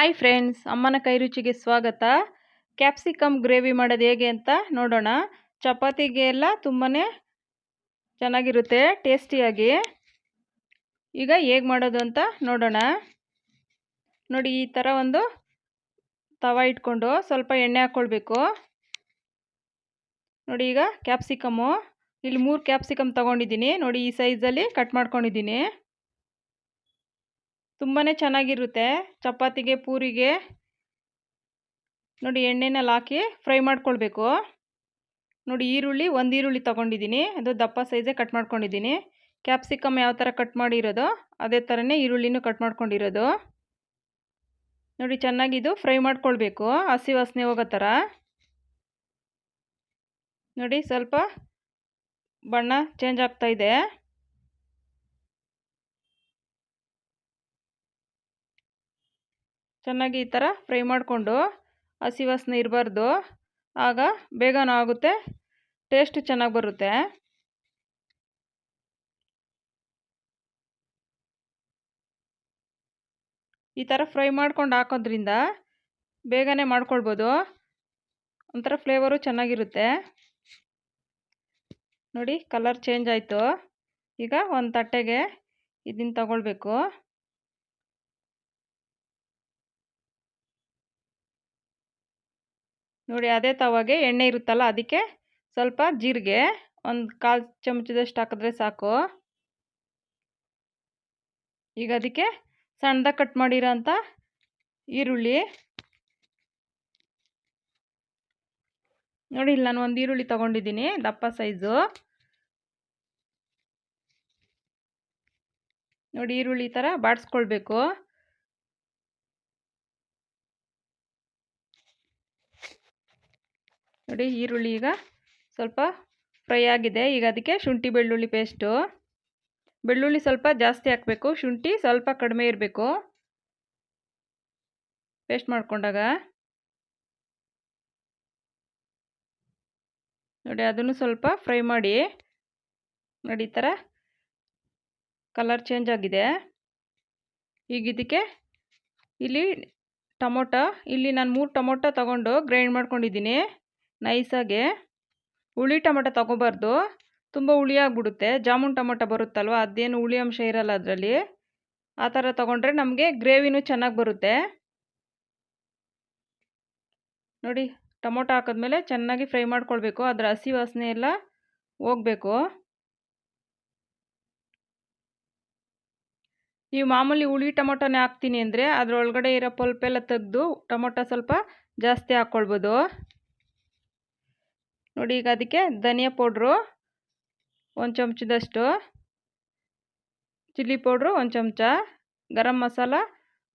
Hi friends ಅಮ್ಮನ ಕೈ ರುಚಿಗೆ ಸ್ವಾಗತ. ಕ್ಯಾಪ್ಸಿಕಮ್ ಗ್ರೇವಿ ಮಾಡೋದು ಹೇಗೆ ಅಂತ ನೋಡೋಣ. ಚಪಾತಿಗೆ ಎಲ್ಲ ತುಂಬಾ ಚೆನ್ನಾಗಿರುತ್ತೆ, ಟೇಸ್ಟಿಯಾಗಿ. ಈಗ ಹೇಗೆ ಮಾಡೋದು ಅಂತ ನೋಡೋಣ. ನೋಡಿ, ಈ ಥರ ಒಂದು ತವ ಇಟ್ಕೊಂಡು ಸ್ವಲ್ಪ ಎಣ್ಣೆ ಹಾಕ್ಕೊಳ್ಬೇಕು ನೋಡಿ, ಈಗ ಕ್ಯಾಪ್ಸಿಕಮ್ಮು ಇಲ್ಲಿ ಮೂರು ಕ್ಯಾಪ್ಸಿಕಮ್ ತೊಗೊಂಡಿದ್ದೀನಿ. ನೋಡಿ, ಈ ಸೈಜಲ್ಲಿ ಕಟ್ ಮಾಡ್ಕೊಂಡಿದ್ದೀನಿ. ತುಂಬಾ ಚೆನ್ನಾಗಿರುತ್ತೆ. ಚಪಾತಿಗೆ, ಪೂರಿಗೆ. ನೋಡಿ ಎಣ್ಣೆನಲ್ಲಿ ಹಾಕಿ ಫ್ರೈ ಮಾಡ್ಕೊಳ್ಬೇಕು. ನೋಡಿ ಈರುಳ್ಳಿ ಒಂದು ಈರುಳ್ಳಿ ತೊಗೊಂಡಿದ್ದೀನಿ. ಅದು ದಪ್ಪ ಸೈಜೇ ಕಟ್ ಮಾಡ್ಕೊಂಡಿದ್ದೀನಿ. ಕ್ಯಾಪ್ಸಿಕಮ್ ಯಾವ ಥರ ಕಟ್ ಮಾಡಿರೋದು ಅದೇ ಥರನೇ ಈರುಳ್ಳಿನೂ ಕಟ್ ಮಾಡ್ಕೊಂಡಿರೋದು. ನೋಡಿ ಚೆನ್ನಾಗಿದು ಫ್ರೈ ಮಾಡ್ಕೊಳ್ಬೇಕು. ಹಸಿ ವಾಸನೆ ಹೋಗೋ ಥರ ನೋಡಿ ಸ್ವಲ್ಪ ಬಣ್ಣ ಚೇಂಜ್ ಆಗ್ತಾಯಿದೆ ಚೆನ್ನಾಗಿ ಈ ಥರ ಫ್ರೈ ಮಾಡಿಕೊಂಡು ಹಸಿ ವಾಸನೆ ಇರಬಾರ್ದು. ಆಗ ಬೇಗನೂ ಆಗುತ್ತೆ, ಟೇಸ್ಟ್ ಚೆನ್ನಾಗಿ ಬರುತ್ತೆ. ಈ ಥರ ಫ್ರೈ ಮಾಡ್ಕೊಂಡು ಹಾಕೋದ್ರಿಂದ ಬೇಗನೆ ಮಾಡ್ಕೊಳ್ಬೋದು. ಒಂಥರ ಫ್ಲೇವರು ಚೆನ್ನಾಗಿರುತ್ತೆ. ನೋಡಿ, ಕಲರ್ ಚೇಂಜ್ ಆಯಿತು. ಈಗ ಒಂದು ತಟ್ಟೆಗೆ ಇದನ್ನು ತಗೊಳ್ಬೇಕು. ನೋಡಿ ಅದೇ ತವಾಗೆ ಎಣ್ಣೆ ಇರುತ್ತಲ್ಲ ಅದಕ್ಕೆ ಸ್ವಲ್ಪ ಜೀರಿಗೆ ಒಂದು ಕಾಲು ಚಮಚದಷ್ಟು ಹಾಕಿದ್ರೆ ಸಾಕು. ಈಗ ಅದಕ್ಕೆ ಸಣ್ಣದಾಗಿ ಕಟ್ ಮಾಡಿರೋ ಅಂಥ ಈರುಳ್ಳಿ. ನೋಡಿ ಇಲ್ಲಿ ನಾನು ಒಂದು ಈರುಳ್ಳಿ ತೊಗೊಂಡಿದ್ದೀನಿ, ದಪ್ಪ ಸೈಜು. ನೋಡಿ ಈರುಳ್ಳಿ ಥರ ಬಾಡಿಸ್ಕೊಳ್ಬೇಕು. ನೋಡಿ ಈರುಳ್ಳಿ ಈಗ ಸ್ವಲ್ಪ ಫ್ರೈ ಆಗಿದೆ. ಈಗ ಅದಕ್ಕೆ ಶುಂಠಿ ಬೆಳ್ಳುಳ್ಳಿ ಪೇಸ್ಟು. ಬೆಳ್ಳುಳ್ಳಿ ಸ್ವಲ್ಪ ಜಾಸ್ತಿ ಹಾಕಬೇಕು. ಶುಂಠಿ ಸ್ವಲ್ಪ ಕಡಿಮೆ ಇರಬೇಕು. ಪೇಸ್ಟ್ ಮಾಡಿಕೊಂಡಾಗ. ನೋಡಿ ಅದನ್ನು ಸ್ವಲ್ಪ ಫ್ರೈ ಮಾಡಿ. ನೋಡಿ ಈ ಥರ ಕಲರ್ ಚೇಂಜ್ ಆಗಿದೆ. ಈಗ ಇದಕ್ಕೆ ಇಲ್ಲಿ ಟೊಮೊಟೊ. ಇಲ್ಲಿ ನಾನು ಮೂರು ಟೊಮೊಟೊ ತಗೊಂಡು ಗ್ರೈಂಡ್ ಮಾಡ್ಕೊಂಡಿದ್ದೀನಿ. ನೈಸಾಗೆ ಹುಳಿ ಟೊಮೊಟೊ ತೊಗೋಬಾರ್ದು. ತುಂಬ ಹುಳಿ ಆಗಿಬಿಡುತ್ತೆ. ಜಾಮೂನ್ ಟೊಮೊಟೊ ಬರುತ್ತಲ್ವ? ಅದೇನು ಹುಳಿ ಅಂಶ ಇರಲ್ಲ ಅದರಲ್ಲಿ. ಆ ಥರ ತೊಗೊಂಡ್ರೆ ನಮಗೆ ಗ್ರೇವಿನೂ ಚೆನ್ನಾಗಿ ಬರುತ್ತೆ. ನೋಡಿ, ಟೊಮೊಟೊ ಹಾಕಿದ್ಮೇಲೆ ಚೆನ್ನಾಗಿ ಫ್ರೈ ಮಾಡ್ಕೊಳ್ಬೇಕು. ಅದರ ಹಸಿ ವಾಸನೆ ಎಲ್ಲ ಹೋಗಬೇಕು. ನೀವು ಮಾಮೂಲಿ ಹುಳಿ ಟೊಮೊಟೊನೇ ಹಾಕ್ತೀನಿ ಅಂದರೆ ಅದರೊಳಗಡೆ ಇರೋ ಪಲ್ಪೆಲ್ಲ ತೆಗೆದು ಟೊಮೊಟೊ ಸ್ವಲ್ಪ ಜಾಸ್ತಿ ಹಾಕ್ಕೊಳ್ಬೋದು. ನೋಡಿ ಈಗ ಅದಕ್ಕೆ ಧನಿಯಾ ಪೌಡ್ರು, ಒಂದು ಚಮಚದಷ್ಟು ಚಿಲ್ಲಿ ಪೌಡ್ರು, ಒಂದು ಚಮಚ, ಗರಂ ಮಸಾಲ,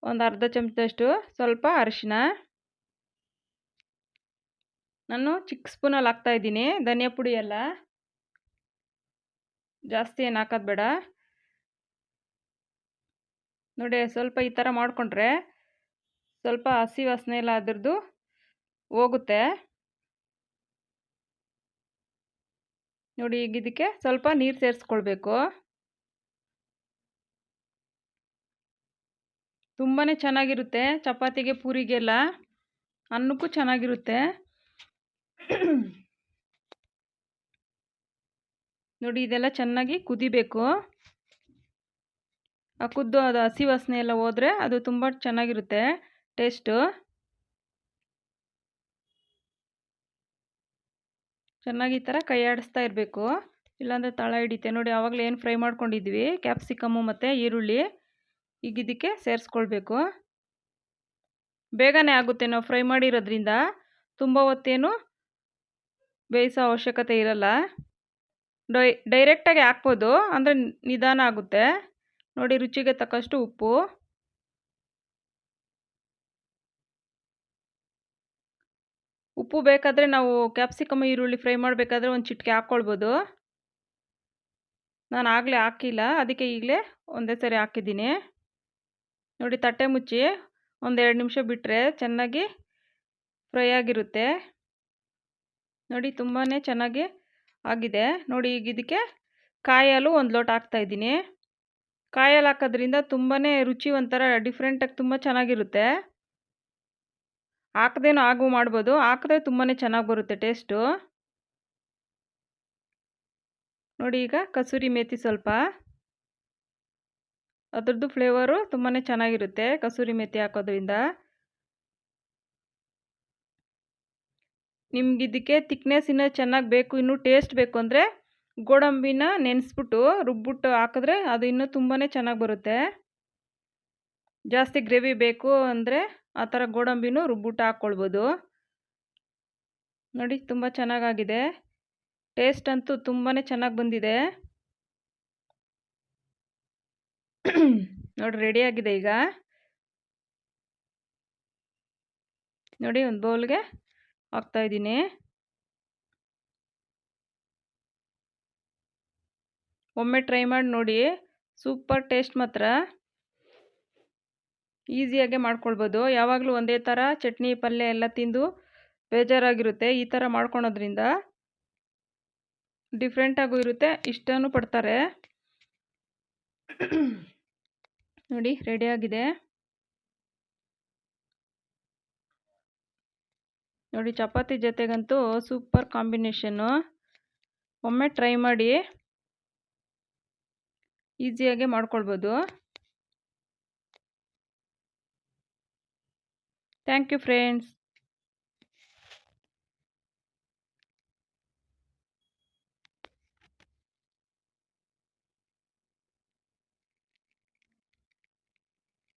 ಒಂದು ಅರ್ಧ ಚಮಚದಷ್ಟು ಸ್ವಲ್ಪ ಅರಿಶಿನ ನಾನು ಚಿಕ್ಕ ಸ್ಪೂನಲ್ಲಿ ಹಾಕ್ತಾಯಿದ್ದೀನಿ ಧನಿಯಾ ಪುಡಿ ಎಲ್ಲ ಜಾಸ್ತಿ ಏನು ಹಾಕೋದು ಬೇಡ. ನೋಡಿ ಸ್ವಲ್ಪ ಈ ಥರ ಮಾಡಿಕೊಂಡ್ರೆ ಸ್ವಲ್ಪ ಹಸಿ ವಾಸನೆ ಎಲ್ಲ ಅದರದ್ದು ಹೋಗುತ್ತೆ. ನೋಡಿ ಈಗ ಇದಕ್ಕೆ ಸ್ವಲ್ಪ ನೀರು ಸೇರಿಸ್ಕೊಳ್ಬೇಕು. ತುಂಬಾ ಚೆನ್ನಾಗಿರುತ್ತೆ ಚಪಾತಿಗೆ ಪೂರಿಗೆಲ್ಲ. ಅನ್ನಕ್ಕೂ ಚೆನ್ನಾಗಿರುತ್ತೆ. ನೋಡಿ ಇದೆಲ್ಲ ಚೆನ್ನಾಗಿ ಕುದಿಬೇಕು. ಆ ಕುದ್ದು ಅದು ಹಸಿ ವಾಸನೆ ಎಲ್ಲ ಹೋದರೆ ಅದು ತುಂಬ ಚೆನ್ನಾಗಿರುತ್ತೆ ಟೇಸ್ಟು. ಚೆನ್ನಾಗಿ ಈ ಥರ ಕೈ ಆಡಿಸ್ತಾ ಇರಬೇಕು. ಇಲ್ಲಾಂದರೆ ತಳ ಹಿಡಿತೆ. ನೋಡಿ, ಆವಾಗಲೇ ಏನು ಫ್ರೈ ಮಾಡ್ಕೊಂಡಿದ್ವಿ? ಕ್ಯಾಪ್ಸಿಕಮ್ಮು ಮತ್ತು ಈರುಳ್ಳಿ. ಈಗ ಇದಕ್ಕೆ ಸೇರಿಸ್ಕೊಳ್ಬೇಕು. ಬೇಗನೆ ಆಗುತ್ತೆ ನಾವು ಫ್ರೈ ಮಾಡಿರೋದ್ರಿಂದ. ತುಂಬ ಹೊತ್ತೇನು ಬೇಯಿಸೋ ಅವಶ್ಯಕತೆ ಇರಲ್ಲ. ಡೈ, ಡೈರೆಕ್ಟಾಗಿ ಹಾಕ್ಬೋದು. ಅಂದರೆ ನಿಧಾನ ಆಗುತ್ತೆ. ನೋಡಿ, ರುಚಿಗೆ ತಕ್ಕಷ್ಟು ಉಪ್ಪು. ಉಪ್ಪು ಬೇಕಾದರೆ ನಾವು ಕ್ಯಾಪ್ಸಿಕಮ್, ಈರುಳ್ಳಿ ಫ್ರೈ ಮಾಡಬೇಕಾದ್ರೆ ಒಂದು ಚಿಟಿಕೆ ಹಾಕ್ಕೊಳ್ಬೋದು ನಾನು ಆಗಲೇ ಹಾಕಿಲ್ಲ, ಅದಕ್ಕೆ ಈಗಲೇ ಒಂದೇ ಸರಿ ಹಾಕಿದ್ದೀನಿ. ನೋಡಿ ತಟ್ಟೆ ಮುಚ್ಚಿ ಒಂದೆರಡು ನಿಮಿಷ ಬಿಟ್ಟರೆ ಚೆನ್ನಾಗಿ ಫ್ರೈ ಆಗಿರುತ್ತೆ. ನೋಡಿ ತುಂಬಾ ಚೆನ್ನಾಗಿ ಆಗಿದೆ. ನೋಡಿ ಈಗ ಇದಕ್ಕೆ ಕಾಯಿ ಹಾಲು ಒಂದು ಲೋಟ ಹಾಕ್ತಾಯಿದ್ದೀನಿ ಕಾಯಿ ಹಾಲು ಹಾಕೋದ್ರಿಂದ ತುಂಬಾ ರುಚಿ ಒಂಥರ ಡಿಫ್ರೆಂಟಾಗಿ ತುಂಬ ಚೆನ್ನಾಗಿರುತ್ತೆ. ಹಾಕದೇನೋ ಆಗು ಮಾಡ್ಬೋದು. ಹಾಕಿದ್ರೆ ತುಂಬಾ ಚೆನ್ನಾಗಿ ಬರುತ್ತೆ ಟೇಸ್ಟು. ನೋಡಿ ಈಗ ಕಸೂರಿ ಮೇಥಿ ಸ್ವಲ್ಪ. ಅದ್ರದ್ದು ಫ್ಲೇವರು ತುಂಬಾ ಚೆನ್ನಾಗಿರುತ್ತೆ ಕಸೂರಿ ಮೇಥಿ ಹಾಕೋದ್ರಿಂದ. ನಿಮ್ಗೆ ಇದಕ್ಕೆ ತಿಕ್ನೆಸ್ ಇನ್ನೂ ಚೆನ್ನಾಗಿ ಬೇಕು, ಇನ್ನೂ ಟೇಸ್ಟ್ ಬೇಕು ಅಂದರೆ ಗೋಡಂಬಿನ ನೆನೆಸ್ಬಿಟ್ಟು ರುಬ್ಬಿಟ್ಟು ಹಾಕಿದ್ರೆ ಅದು ಇನ್ನೂ ತುಂಬಾ ಚೆನ್ನಾಗಿ ಬರುತ್ತೆ. ಜಾಸ್ತಿ ಗ್ರೇವಿ ಬೇಕು ಅಂದರೆ ಆ ಥರ ಗೋಡಂಬಿನೂ ರುಬ್ಬಿಟ್ಟು ಹಾಕ್ಕೊಳ್ಬೋದು. ನೋಡಿ ತುಂಬ ಚೆನ್ನಾಗಾಗಿದೆ. ಟೇಸ್ಟ್ ಅಂತೂ ತುಂಬಾ ಚೆನ್ನಾಗಿ ಬಂದಿದೆ. ನೋಡಿ ರೆಡಿಯಾಗಿದೆ ಈಗ. ನೋಡಿ ಒಂದು ಬೌಲ್ಗೆ ಹಾಕ್ತಾಯಿದ್ದೀನಿ ಒಮ್ಮೆ ಟ್ರೈ ಮಾಡಿ ನೋಡಿ. ಸೂಪರ್ ಟೇಸ್ಟ್ ಮಾತ್ರ. ಈಸಿಯಾಗೆ ಮಾಡ್ಕೊಳ್ಬೋದು. ಯಾವಾಗಲೂ ಒಂದೇ ಥರ ಚಟ್ನಿ, ಪಲ್ಯ ಎಲ್ಲ ತಿಂದು ಬೇಜಾರಾಗಿರುತ್ತೆ. ಈ ಥರ ಮಾಡ್ಕೊಳೋದ್ರಿಂದ ಡಿಫ್ರೆಂಟಾಗೂ ಇರುತ್ತೆ. ಇಷ್ಟನೂ ಪಡ್ತಾರೆ. ನೋಡಿ ರೆಡಿಯಾಗಿದೆ ನೋಡಿ, ಚಪಾತಿ ಜೊತೆಗಂತೂ ಸೂಪರ್ ಕಾಂಬಿನೇಷನ್ನು ಒಮ್ಮೆ ಟ್ರೈ ಮಾಡಿ ಈಸಿಯಾಗೆ ಮಾಡ್ಕೊಳ್ಬೋದು. Thank you friends.